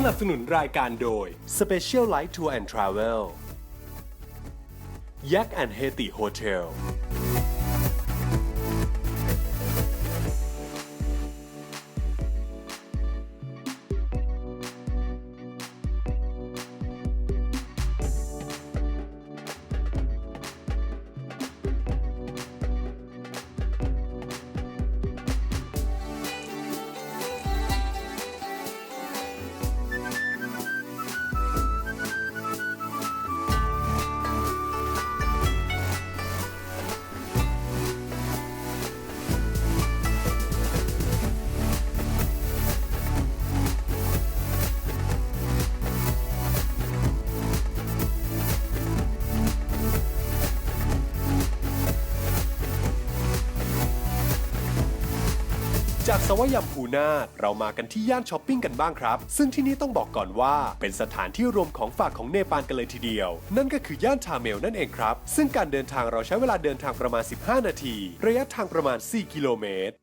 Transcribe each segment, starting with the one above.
สนับสนุนรายการโดย Special Light Tour and Travel Yak and Heti Hotel จากสวายมพูนาถเรามากันที่ย่านช้อปปิ้งกันบ้างครับ ซึ่งที่นี่ต้องบอกก่อนว่าเป็นสถานที่รวมของฝากของเนปาลกันเลยทีเดียว นั่นก็คือย่านทาเมลนั่นเองครับ ซึ่งการเดินทางเราใช้เวลาเดินทางประมาณ 15 นาที ระยะทางประมาณ 4 กิโลเมตร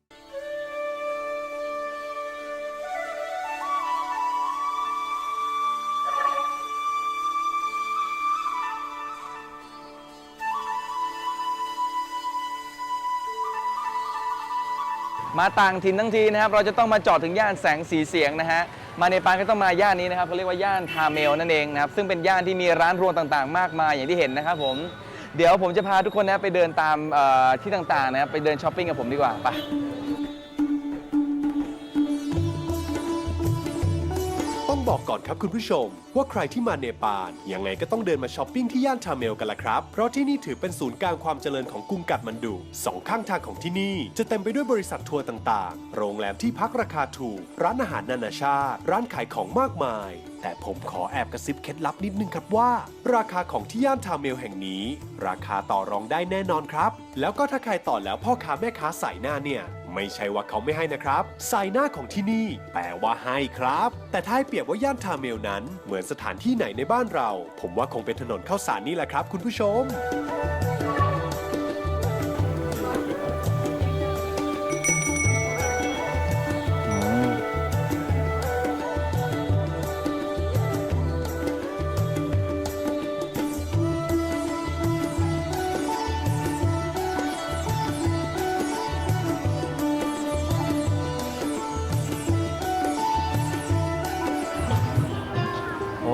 มาต่างถิ่นทั้งทีนะครับ เราจะต้องมาจอดถึงย่านแสงสีเสียงนะฮะ มาในปานก็ต้องมาย่านนี้นะครับเขาเรียกว่าย่านทาเมลนั่นเองนะครับ ซึ่งเป็นย่านที่มีร้านรวงต่างๆ มากมายอย่างที่เห็นนะครับผม เดี๋ยวผมจะพาทุกคนนะไปเดินตามที่ต่างๆนะครับ ไปเดินช้อปปิ้งกับผมดีกว่าไป บอกก่อนครับคุณผู้ชม ว่าใครที่มาเนปาลยังไงก็ต้องเดินมาช้อปปิ้งที่ย่านทาเมลกันละครับ เพราะที่นี่ถือเป็นศูนย์กลางความเจริญของกรุงกัดมันดูสองข้างทางของที่นี่จะเต็มไปด้วยบริษัททัวร์ต่างๆ โรงแรมที่พักราคาถูก ร้านอาหารนานาชาติ ร้านขายของมากมาย แต่ผมขอแอบกระซิบเคล็ดลับนิดนึงครับว่า ราคาของที่ย่านทาเมลแห่งนี้ ราคาต่อรองได้แน่นอนครับ แล้วก็ถ้าใครต่อแล้วพ่อค้าแม่ค้าใส่หน้าเนี่ย ไม่ใช่ว่าเขาไม่ให้นะครับ สายหน้าของที่นี่ แปลว่าให้ครับ แต่ถ้าให้เปรียบว่าย่านทาเมลนั้น เหมือนสถานที่ไหนในบ้านเรา ผมว่าคงเป็นถนนข้าวสารนี่แหละครับ คุณผู้ชม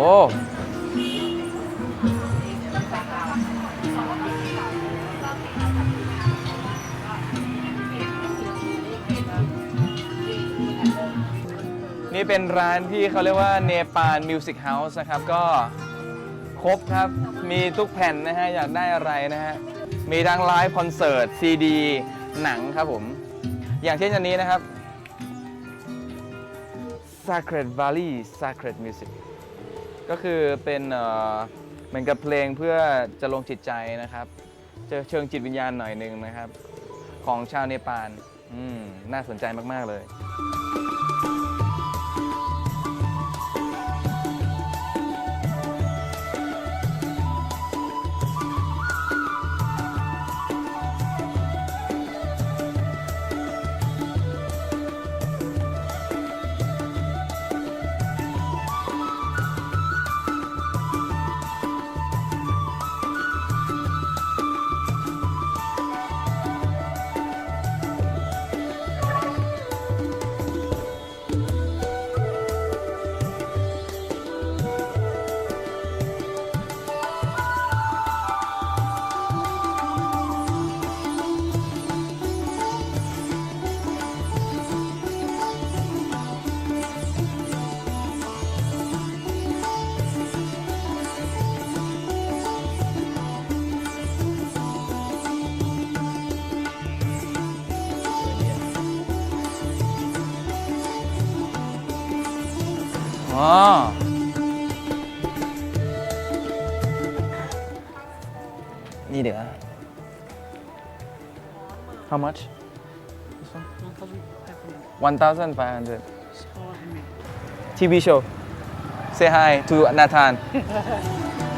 นี่เป็นร้านที่เขาเรียกว่าเนปาลมิวสิกเฮาส์นะครับ ก็ครบครับ มีทุกแผ่นนะฮะ อยากได้อะไรนะฮะ มีทั้งไลฟ์คอนเสิร์ตซีดี หนังครับผม อย่างเช่นอันนี้นะครับ Sacred Valley Sacred Music ก็คือเป็นเหมือนกับเพลงเพื่อจะลงจิตใจนะครับเจอเชิงจิตวิญญาณหน่อยหนึ่งนะครับ ของชาวเนปาลน่าสนใจมาก ๆ เลย 아. How much? This one? 1,500. TV show. Say hi to Nathan.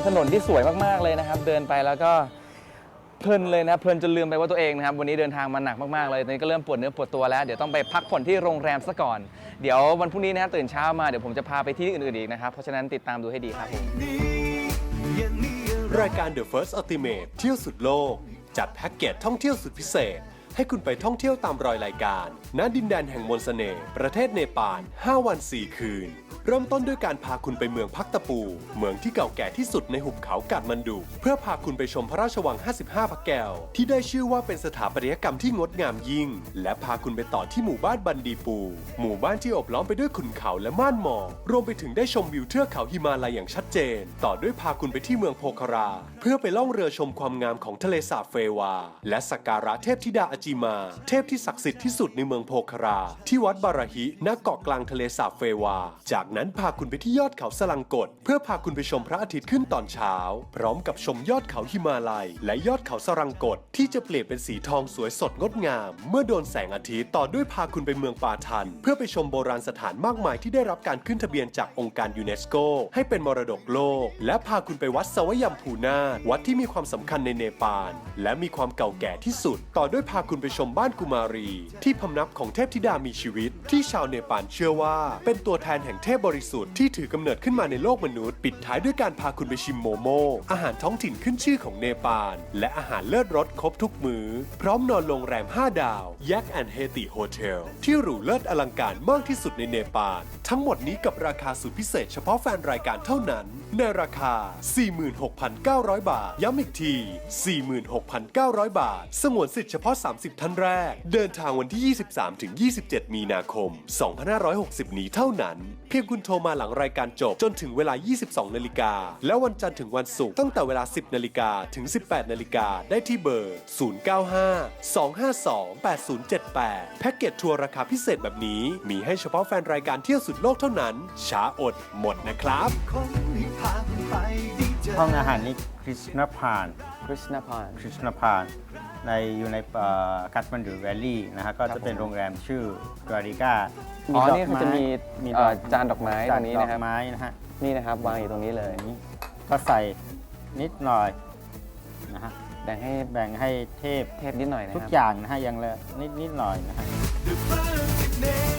เป็นถนนที่สวยมากๆเลยนะครับ เดินไปแล้วก็เพลินเลยนะเพลินจนลืมไปว่าตัวเองนะครับวันนี้เดินทางมาหนักมากๆเลยตอนนี้ก็เริ่มปวดเนื้อปวดตัวแล้วเดี๋ยวต้องไปพักผ่อนที่โรงแรมซะก่อน เดี๋ยววันพรุ่งนี้นะครับตื่นเช้ามาเดี๋ยวผมจะพาไปที่อื่นๆอีกนะครับเพราะฉะนั้นติดตามดูให้ดีครับผมรายการ The First Ultimate เที่ยวสุดโลก จัดแพ็กเกจท่องเที่ยวสุดพิเศษ ให้คุณไปท่องเที่ยวตามรอยรายการ ณ ดินแดนแห่งมนต์เสน่ห์ประเทศเนปาล 5 วัน 4 คืน เริ่มต้นด้วยการพาคุณไปเมืองพักตะปู เมืองที่เก่าแก่ที่สุดในหุบเขากาดมันดุ เพื่อพาคุณไปชมพระราชวัง 55 พระแก้ว ที่ได้ชื่อว่าเป็นสถาปัตยกรรมที่งดงามยิ่ง และพาคุณไปต่อที่หมู่บ้านบันดีปู หมู่บ้านที่อบล้อมไปด้วยขุนเขาและม่านหมอกรวมไปถึงได้ชมวิวเทือกเขาหิมาลัยอย่างชัดเจน ต่อด้วยพาคุณไปที่เมืองโพคารา เพื่อไปล่องเรือชมความงามของทะเลสาบเฟวา และสักการะเทพธิดาอาจิมา เทพที่ศักดิ์สิทธิ์ที่สุดในเมืองโพคารา ที่วัดบาราฮิณเกาะกลางทะเลสาบเฟวา จากนั้นพาคุณไปที่ยอดเขาสลังกด เพื่อพาคุณไปชมพระอาทิตย์ขึ้นตอนเช้า พร้อมกับชมยอดเขาหิมาลัย และยอดเขาสลังกด ที่จะเปลี่ยนเป็นสีทองสวยสดงดงาม เมื่อโดนแสงอาทิตย์ต่อด้วยพาคุณไปเมืองปาทัน เพื่อไปชมโบราณสถานมากมายที่ได้รับการขึ้นทะเบียนจากองค์การยูเนสโกให้เป็นมรดกโลก และพาคุณไปวัดสวยัมพูนาวัดที่มีความสำคัญในเนปาลและมีความเก่าแก่ที่สุด ต่อด้วยพาคุณไปชมบ้านกุมารี ที่พำนักของเทพธิดามีชีวิต ที่ชาวเนปาลเชื่อว่า เป็นตัวแทนแห่งเทพบริสุทธิ์ที่ถือกำเนิดขึ้นมาในโลกมนุษย์ ปิดท้ายด้วยการพาคุณไปชิมโมโม อาหารท้องถิ่นขึ้นชื่อของเนปาล และอาหารเลิศรสครบทุกมือ้อ พร้อมนอนโรงแรม 5 ดาวยักแอนเฮติโฮเทลที่หรูเลิศอลังการมากที่สุดในเนปาลทั้งหมดนี้กับราคาสุดพิเศษเฉพาะแฟนรายการเท่านั้น ในราคา 46,900 บาท ย้ำอีกที 46,900 บาท สงวนสิทธิ์เฉพาะ30 ท่านแรก เดินทางวันที่ 23-27 มีนาคม 2560 นี้เท่านั้น เพียงคุณโทรมาหลังรายการจบจนถึงเวลา 22 นาฬิกา แล้ววันจันทร์ถึงวันศุกร์ตั้งแต่เวลา 10 นาฬิกาถึง 18 นาฬิกาได้ที่เบอร์ 095 252 8078 แพ็กเกจทัวร์ราคาพิเศษแบบนี้มีให้เฉพาะแฟนรายการเที่ยวสุดโลกเท่านั้น ช้าอดหมดนะครับ ห้องอาหารนี้คริสนพาน คริสนาพาน คริสนพาน ในอยู่ในกัตมันดูแวลลี่นะฮะก็ครับจะเป็นผมโรงแรมชื่อดาริก้าอ๋อนี่เขาจะมีเอ่อจานดอกไม้ตรงนี้นะครับดอกไม้นะฮะนี่นะครับวางอยู่ตรงนี้เลยอันนี้ก็ใส่นิดหน่อยนะฮะแบ่งให้แบ่งให้เทพเทพนิดหน่อยนะทุกครับอย่างนะฮะอย่างละนิดนิดหน่อยนะฮะ The perfect name